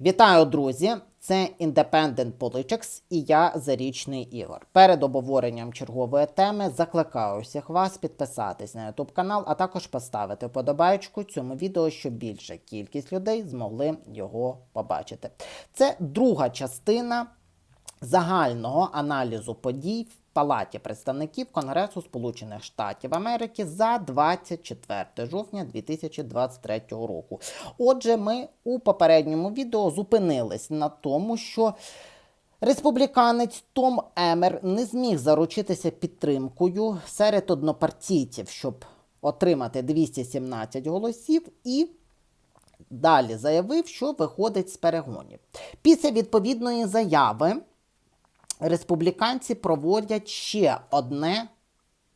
Вітаю, друзі! Це Independent Politics і я Зарічний Ігор. Перед обговоренням чергової теми закликаю всіх вас підписатись на YouTube канал, а також поставити подобайку цьому відео, щоб більша кількість людей змогли його побачити. Це друга частина загального аналізу подій Палаті представників Конгресу Сполучених Штатів Америки за 24 жовтня 2023 року. Отже, ми у попередньому відео зупинились на тому, що республіканець Том Емер не зміг заручитися підтримкою серед однопартійців, щоб отримати 217 голосів і Далі заявив, що виходить з перегонів. Після відповідної заяви республіканці проводять ще одне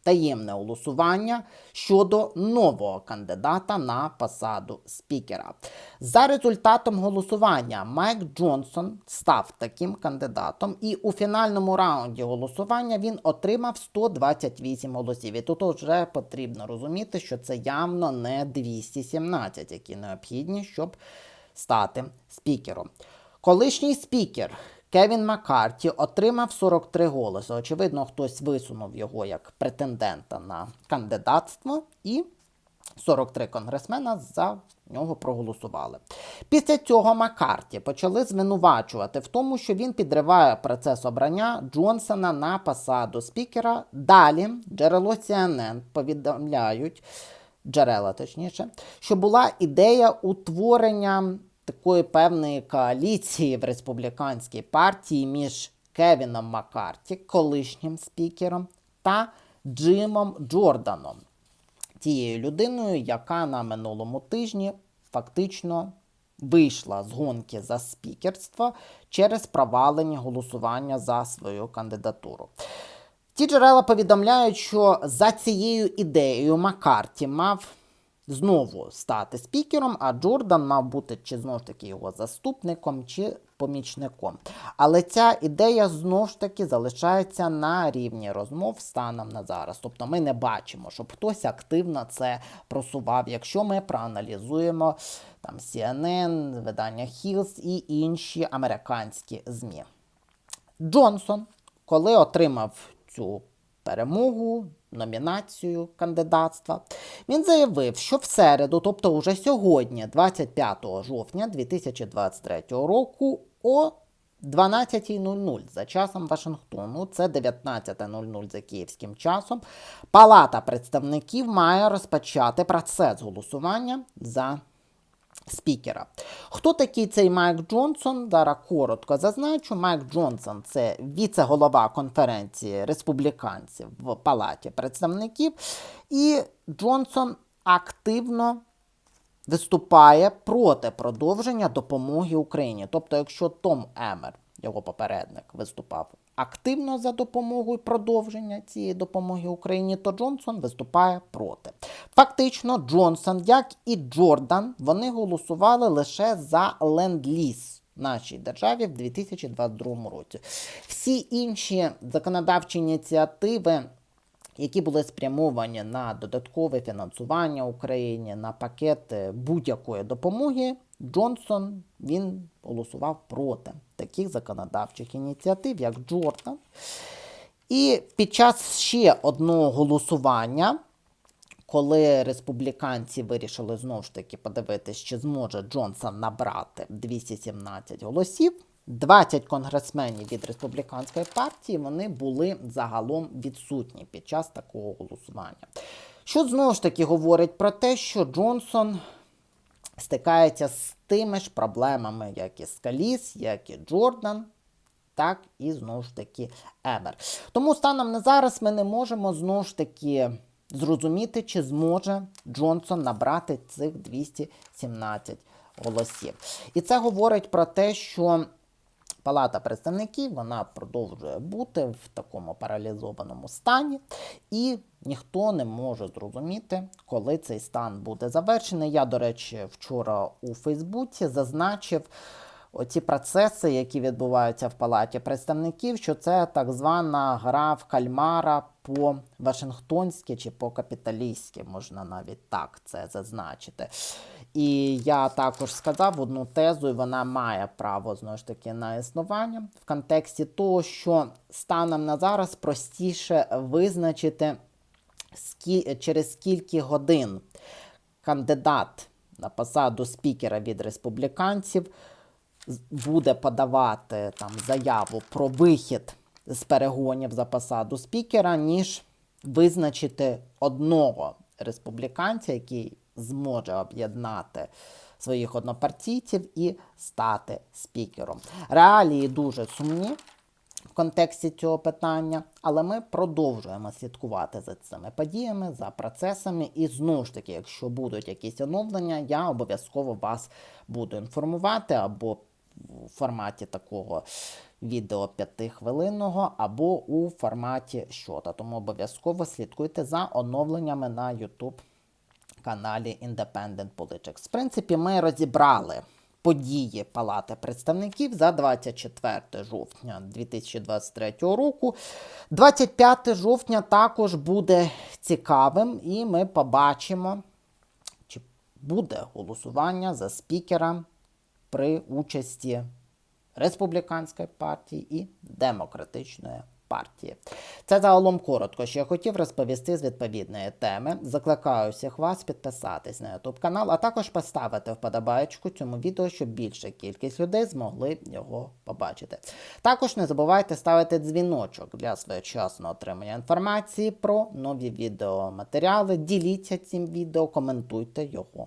таємне голосування щодо нового кандидата на посаду спікера. За результатом голосування Майк Джонсон став таким кандидатом, і у фінальному раунді голосування він отримав 128 голосів. І тут вже потрібно розуміти, що це явно не 217, які необхідні, щоб стати спікером. Колишній спікер Кевін Маккарті отримав 43 голоси. Очевидно, хтось висунув його як претендента на кандидатство, і 43 конгресмена за нього проголосували. Після цього Маккарті почали звинувачувати в тому, що він підриває процес обрання Джонсона на посаду спікера. Далі джерело CNN повідомляють. Джерела, точніше, що була ідея утворення такої певної коаліції в республіканській партії між Кевіном Маккарті, колишнім спікером, та Джимом Джорданом, тією людиною, яка на минулому тижні фактично вийшла з гонки за спікерство через провалення голосування за свою кандидатуру. Ті джерела повідомляють, що за цією ідеєю Маккарті мав знову стати спікером, а Джордан мав бути чи знову ж таки його заступником чи помічником. Але ця ідея знову ж таки залишається на рівні розмов станом на зараз. Тобто ми не бачимо, щоб хтось активно це просував. Якщо ми проаналізуємо там CNN, видання Hills і інші американські ЗМІ. Джонсон, коли отримав цю перемогу, номінацію кандидатства, він заявив, що в середу, тобто уже сьогодні, 25 жовтня 2023 року, о 12.00 за часом Вашингтону, це 19.00 за київським часом, Палата представників має розпочати процес голосування за спікера. Хто такий цей Майк Джонсон? Зараз коротко зазначу. Майк Джонсон це віце-голова конференції республіканців в Палаті представників. І Джонсон активно виступає проти продовження допомоги Україні. Тобто, якщо Том Емер, його попередник, виступав активно за допомогою продовження цієї допомоги Україні, то Джонсон виступає проти. Фактично, Джонсон, як і Джордан, вони голосували лише за ленд-ліз нашій державі в 2022 році. Всі інші законодавчі ініціативи. Які були спрямовані на додаткове фінансування Україні, на пакети будь-якої допомоги, Джонсон він голосував проти таких законодавчих ініціатив, як Джордан. І під час ще одного голосування, коли республіканці вирішили знову ж таки подивитися, чи зможе Джонсон набрати 217 голосів. 20 конгресменів від республіканської партії вони були загалом відсутні під час такого голосування. Що знову ж таки говорить про те, що Джонсон стикається з тими ж проблемами, як і Скаліс, як і Джордан, так і знову ж таки Ебер. Тому станом на зараз ми не можемо знову ж таки зрозуміти, чи зможе Джонсон набрати цих 217 голосів. І це говорить про те, що. Палата представників вона продовжує бути в такому паралізованому стані, і ніхто не може зрозуміти, коли цей стан буде завершений. Я, до речі, вчора у Фейсбуці зазначив оці процеси, які відбуваються в Палаті представників, що це так звана гра в кальмара по Вашингтонськи чи по капіталістськи, можна навіть так це зазначити. І я також сказав одну тезу, і вона має право знову ж таки на існування в контексті того, що станом на зараз простіше визначити скі... через скільки годин кандидат на посаду спікера від республіканців буде подавати там заяву про вихід з перегонів за посаду спікера, ніж визначити одного республіканця, який зможе об'єднати своїх однопартійців і стати спікером. Реалії дуже сумні в контексті цього питання, але ми продовжуємо слідкувати за цими подіями, за процесами. І знову ж таки, якщо будуть якісь оновлення, я обов'язково вас буду інформувати або в форматі такого відео п'ятихвилинного, або у форматі щота. Тому обов'язково слідкуйте за оновленнями на YouTube каналі Independent Politics. В принципі, ми розібрали події Палати представників за 24 жовтня 2023 року. 25 жовтня також буде цікавим, і ми побачимо, чи буде голосування за спікера при участі республіканської партії і демократичної партії. Це загалом коротко, що я хотів розповісти з відповідної теми. Закликаю всіх вас підписатись на YouTube канал, а також поставити вподобайку цьому відео, щоб більша кількість людей змогли його побачити. Також не забувайте ставити дзвіночок для своєчасного отримання інформації про нові відеоматеріали. Діліться цим відео, коментуйте його.